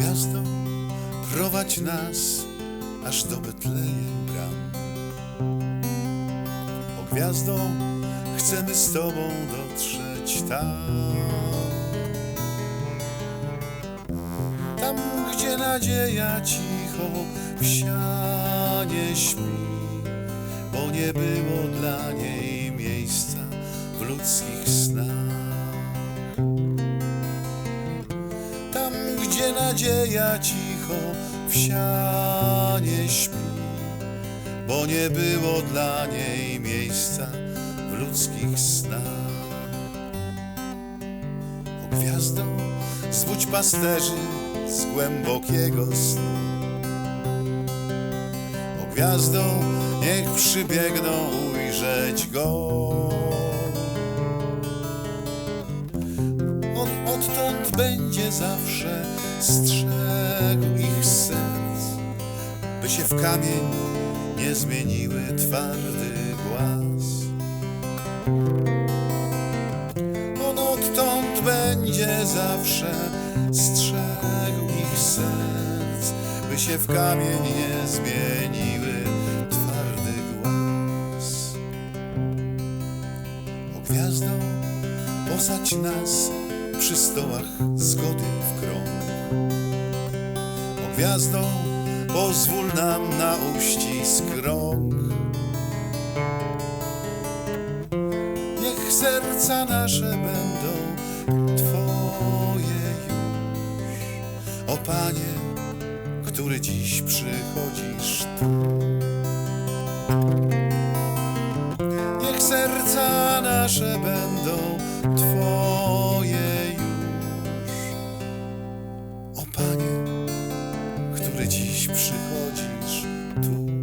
gwiazdo, prowadź nas aż do Betlejem bram. O gwiazdo, chcemy z Tobą dotrzeć tam. Tam, gdzie nadzieja cicho w sianie śpi, bo nie było dla niej miejsca w ludzkich snach. Gdzie nadzieja cicho w sianie śpi, bo nie było dla niej miejsca w ludzkich snach. O gwiazdo, zbudź pasterzy z głębokiego snu. O gwiazdo, niech przybiegną ujrzeć go. On odtąd będzie zawsze strzegł ich serc, by się w kamień nie zmieniły twardy głaz. On odtąd będzie zawsze strzegł ich serc, by się w kamień nie zmieniły twardy głaz. O gwiazdo, posadź nas przy stołach zgody w krąg. O gwiazdo, pozwól nam na uścisk rąk. Niech serca nasze będą Twoje już. O Panie, który dziś przychodzisz tu. Niech serca nasze będą Twoje już. Przychodzisz tu.